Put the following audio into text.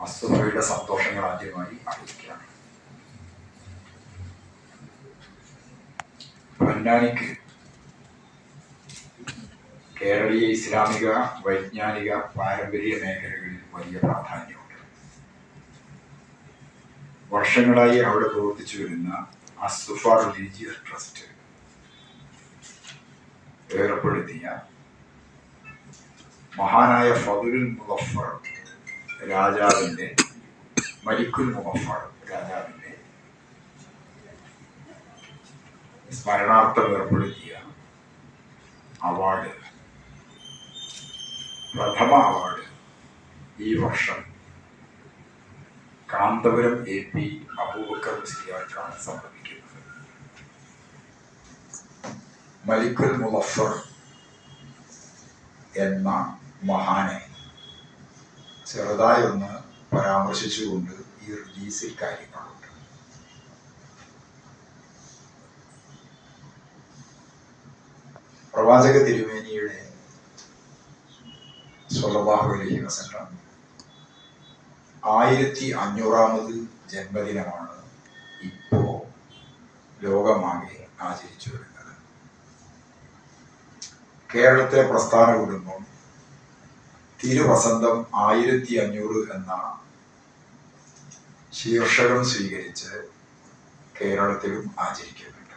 അസ്തുമയുടെ സന്തോഷങ്ങൾ ആദ്യമായി അറിയിക്കുകയാണ്. പൊന്നാനിക്ക് കേരളീയ ഇസ്ലാമിക വൈജ്ഞാനിക പാരമ്പര്യ മേഖലകളിൽ വലിയ പ്രാധാന്യമുണ്ട്. വർഷങ്ങളായി അവിടെ പ്രവർത്തിച്ചു വരുന്ന അസുഫ റിലീജിയസ് ട്രസ്റ്റ് ഏർപ്പെടുത്തിയ മഹാനായ ഫതുൽ മുഗഫർ രാജാവിന്റെ മലിക്കുൽ മുഗഫർ രാജാവിന്റെ സ്മരണാർത്ഥം ഏർപ്പെടുത്തിയ അവാർഡ്. പ്രഥമ അവാർഡ് ഈ വർഷം കാന്തപുരം എ പി അബൂബക്കർ മുസ്ലിയാർക്കാണ് സമർപ്പിക്കുന്നത് മലിക്കുൽ മുലഫർ എന്ന മഹാനെ ചെറുതായി ഒന്ന് പരാമർശിച്ചുകൊണ്ട് ഈ റിലീസിൽ കാര്യങ്ങളുണ്ട് പ്രവാചക തിരുമേനിയുടെ സ്വലഭാഹു അലൈഹി ആയിരത്തി അഞ്ഞൂറാമത് ജന്മദിനമാണ് ഇപ്പോ ലോകമാകെ ആചരിച്ചു വരുന്നത്. കേരളത്തിലെ പ്രസ്ഥാന കുടുംബം തിരുവസന്തം ആയിരത്തി അഞ്ഞൂറ് എന്ന ശീർഷകം സ്വീകരിച്ച് കേരളത്തിലും ആചരിക്കുന്നുണ്ട്